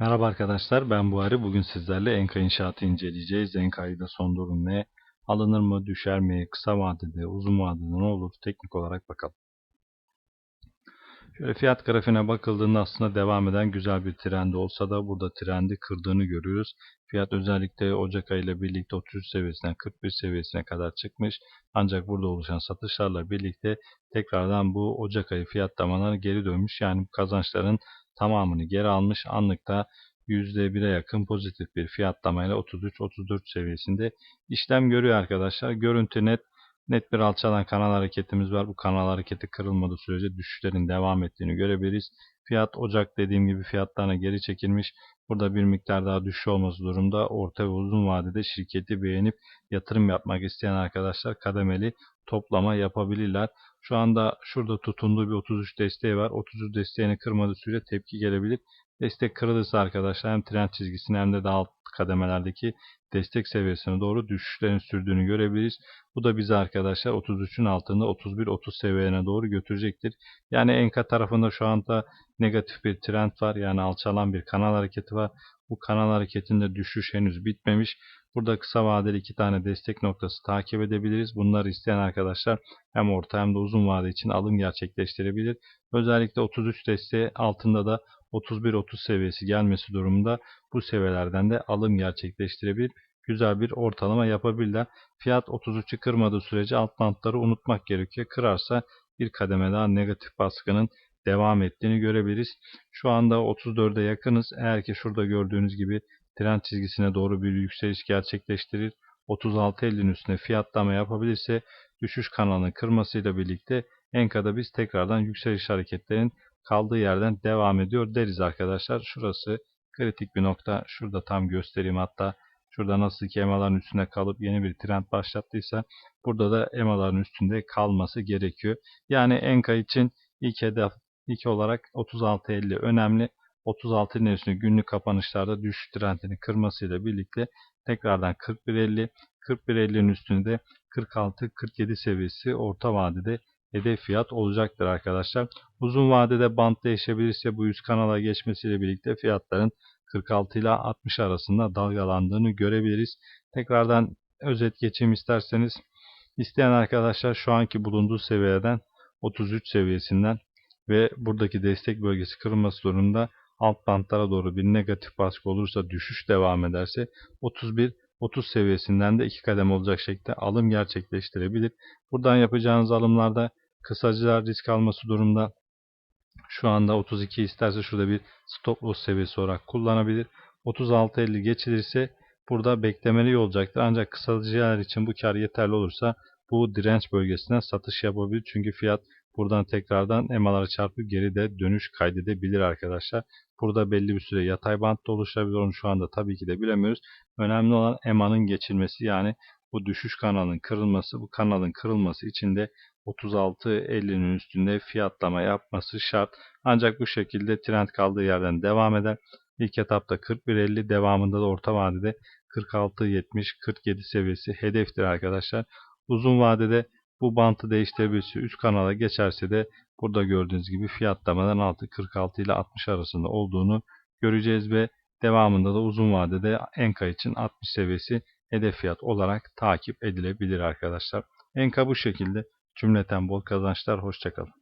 Merhaba arkadaşlar ben Buhari. Bugün sizlerle Enka inşaatı inceleyeceğiz. Enka'yı da son durum ne? Alınır mı, düşer mi, kısa vadede, uzun vadede ne olur? Teknik olarak bakalım. Şöyle fiyat grafiğine bakıldığında aslında devam eden güzel bir trend olsa da burada trendi kırdığını görüyoruz. Fiyat özellikle Ocak ayı ile birlikte 33 seviyesinden 41 seviyesine kadar çıkmış. Ancak burada oluşan satışlarla birlikte tekrardan bu Ocak ayı fiyatlamaları geri dönmüş. Yani kazançların tamamını geri almış. Anlıkta %1'e yakın pozitif bir fiyatlamayla 33-34 seviyesinde işlem görüyor arkadaşlar. Görüntü net net bir alçalan kanal hareketimiz var. Bu kanal hareketi kırılmadığı sürece düşüşlerin devam ettiğini görebiliriz. Fiyat Ocak dediğim gibi fiyatlarına geri çekilmiş. Burada bir miktar daha düşüş olması durumda orta ve uzun vadede şirketi beğenip yatırım yapmak isteyen arkadaşlar kademeli toplama yapabilirler. Şu anda şurada tutunduğu bir 33 desteği var. 33 desteğini kırmadığı sürece tepki gelebilir. Destek kırılırsa arkadaşlar hem trend çizgisini hem de daha alt kademelerdeki destek seviyesine doğru düşüşlerin sürdüğünü görebiliriz. Bu da bizi arkadaşlar 33'ün altında 31-30 seviyene doğru götürecektir. Yani Enka tarafında şu anda negatif bir trend var. Yani alçalan bir kanal hareketi var. Bu kanal hareketinde düşüş henüz bitmemiş. Burada kısa vadeli iki tane destek noktası takip edebiliriz. Bunları isteyen arkadaşlar hem orta hem de uzun vade için alım gerçekleştirebilir. Özellikle 33 desteği altında da 31-30 seviyesi gelmesi durumunda bu seviyelerden de alım gerçekleştirebilir. Güzel bir ortalama yapabilirler. Fiyat 33'ü kırmadığı sürece alt bantları unutmak gerekiyor. Kırarsa bir kademe daha negatif baskının devam ettiğini görebiliriz. Şu anda 34'e yakınız. Eğer ki şurada gördüğünüz gibi trend çizgisine doğru bir yükseliş gerçekleştirir. 36.50'nin üstüne fiyatlama yapabilirse düşüş kanalının kırmasıyla birlikte Enka'da biz tekrardan yükseliş hareketlerin kaldığı yerden devam ediyor deriz arkadaşlar. Şurası kritik bir nokta. Şurada tam göstereyim hatta. Şurada nasıl ki EMA'ların üstünde kalıp yeni bir trend başlattıysa burada da EMA'ların üstünde kalması gerekiyor. Yani Enka için ilk hedef ilk olarak 36.50 önemli. 36'nın üstünde günlük kapanışlarda düşüş trendini kırmasıyla birlikte tekrardan 41.50 41.50'nin üstünde 46-47 seviyesi orta vadede hedef fiyat olacaktır arkadaşlar. Uzun vadede band değişebilirse bu üst kanala geçmesiyle birlikte fiyatların 46 ile 60 arasında dalgalandığını görebiliriz. Tekrardan özet geçeyim isterseniz. İsteyen arkadaşlar şu anki bulunduğu seviyeden 33 seviyesinden ve buradaki destek bölgesi kırılması durumunda alt bantlara doğru bir negatif baskı olursa düşüş devam ederse 31 30 seviyesinden de iki kadem olacak şekilde alım gerçekleştirebilir. Buradan yapacağınız alımlarda kısacılar risk alması durumda şu anda 32 isterse şurada bir stop loss seviyesi olarak kullanabilir. 36.50 geçilirse burada beklemeli olacaktır. Ancak kısacılar için bu kar yeterli olursa bu direnç bölgesinden satış yapabilir. Çünkü fiyat buradan tekrardan EMA'lara çarpıp geri de dönüş kaydedebilir arkadaşlar. Burada belli bir süre yatay bantta oluşabilir. Onu şu anda tabii ki de bilemiyoruz. Önemli olan EMA'nın geçilmesi yani bu düşüş kanalının kırılması. Bu kanalın kırılması için de 36.50'nin üstünde fiyatlama yapması şart. Ancak bu şekilde trend kaldığı yerden devam eder. İlk etapta 41.50 devamında da orta vadede 46.70-47 seviyesi hedeftir arkadaşlar. Uzun vadede bu bantı değiştirebilirse üst kanala geçerse de burada gördüğünüz gibi fiyatlamadan altı 46 ile 60 arasında olduğunu göreceğiz ve devamında da uzun vadede Enka için 60 seviyesi hedef fiyat olarak takip edilebilir arkadaşlar. Enka bu şekilde cümleten bol kazançlar hoşçakalın.